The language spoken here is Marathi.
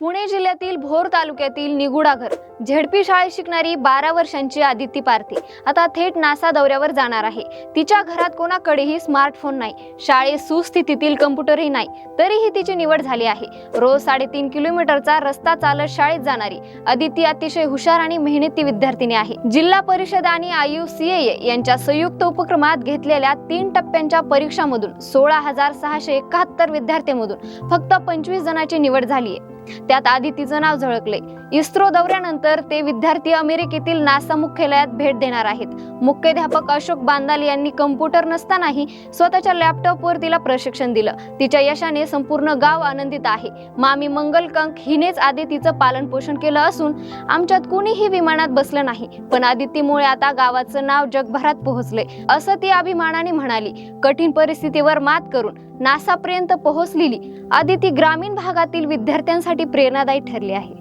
पुणे जिल्ह्यातील भोर तालुक्यातील निगुडाघर झेडपी शाळेत शिकणारी बारा वर्षांची आदिती पारती आता थेट नासा दौऱ्यावर जाणार आहे. तिच्या घरात कोणाकडेही स्मार्टफोन नाही. शाळेत सुस्थितीतील कम्प्युटरही नाही. तरीही तिची निवड झाली आहे. रोज साडेतीन किलोमीटरचा रस्ता चालत शाळेत जाणारी अदिती अतिशय हुशार आणि मेहनती विद्यार्थिनी आहे. जिल्हा परिषद आणि आयु यांच्या संयुक्त उपक्रमात घेतलेल्या तीन टप्प्यांच्या परीक्षामधून सोळा हजार सहाशे एकाहत्तर विद्यार्थ्यांमधून फक्त पंचवीस जणांची निवड झाली आहे. त्यात आदितीचं नाव झळकले. इस्रो दौऱ्यानंतर ते विद्यार्थी अमेरिकेतील नासा मुख्यालयात भेट देणार आहेत. मुख्याध्यापक अशोक बांदाल यांनी कम्प्युटर नसतानाही स्वतःच्या लॅपटॉपवर तिला प्रशिक्षण दिलं. तिच्या यशाने संपूर्ण गाव आनंदित आहे. मामी मंगलकंक हिनेच आदितीचं पालन पोषण केलं असून आमच्यात कुणीही विमानात बसलं नाही. पण आदितीमुळे आता गावाचं नाव जगभरात पोहोचले असं ती अभिमानाने म्हणाली. कठीण परिस्थितीवर मात करून नासापर्यंत पोहोचलेली आदिती ग्रामीण भागातील विद्यार्थ्यांसाठी प्रेरणादायी ठरली आहे.